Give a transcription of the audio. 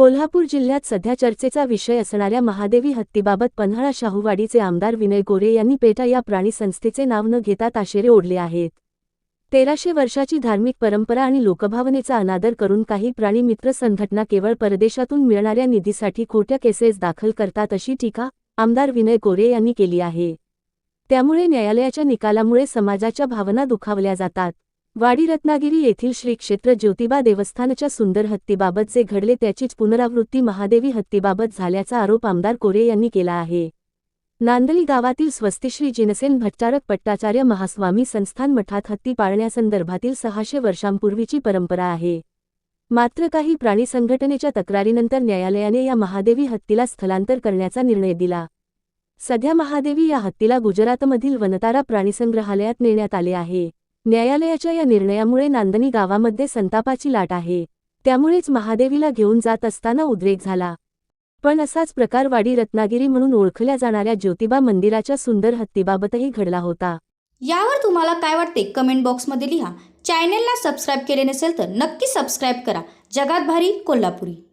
कोल्हापूर जिल्ह्यात सध्या चर्चेचा विषय असणाऱ्या महादेवी हत्तीबाबत पन्हाळा शाहूवाडीचे आमदार विनय गोरे यांनी पेटा या प्राणी संस्थेचे नाव न घेता ताशेरे ओढले आहेत. तेराशे वर्षाची धार्मिक परंपरा आणि लोकभावनेचा अनादर करून काही प्राणी मित्र संघटना केवळ परदेशातून मिळणाऱ्या निधीसाठी खोट्या केसेस दाखल करतात अशी टीका आमदार विनय गोरे यांनी केली आहे. त्यामुळे न्यायालयाच्या निकालामुळे समाजाच्या भावना दुखावल्या जातात. वाडी रत्नागिरी येथील श्री क्षेत्र ज्योतिबा देवस्थानच्या सुंदर हत्तीबाबत जे घडले त्याचीच पुनरावृत्ती महादेवी हत्तीबाबत झाल्याचा आरोप आमदार कोरे यांनी केला आहे. नांदली गावातील स्वस्तिश्री जिनसेन भट्टारक पट्टाचार्य महास्वामी संस्थान मठात हत्ती पाळण्यासंदर्भातील सहाशे वर्षांपूर्वीची परंपरा आहे. मात्र काही प्राणी संघटनेच्या तक्रारीनंतर न्यायालयाने या महादेवी हत्तीला स्थलांतर करण्याचा निर्णय दिला. सध्या महादेवी या हत्तीला गुजरातमधील वनतारा प्राणीसंग्रहालयात नेण्यात आले आहे. न्यायालयाच्या या निर्णयामुळे नांदणी गावामध्ये संतापाची लाट आहे. त्यामुळेच महादेवीला घेऊन जात असताना उद्रेक झाला. पण असाच प्रकार वाडी रत्नागिरी म्हणून ओळखल्या जाणाऱ्या ज्योतिबा मंदिराच्या सुंदर हत्तीबाबतही घडला होता. यावर तुम्हाला काय वाटते? कमेंट बॉक्समध्ये लिहा. चॅनेलला सबस्क्राईब केले नसेल तर नक्की सबस्क्राईब करा. जगात भारी कोल्हापुरी.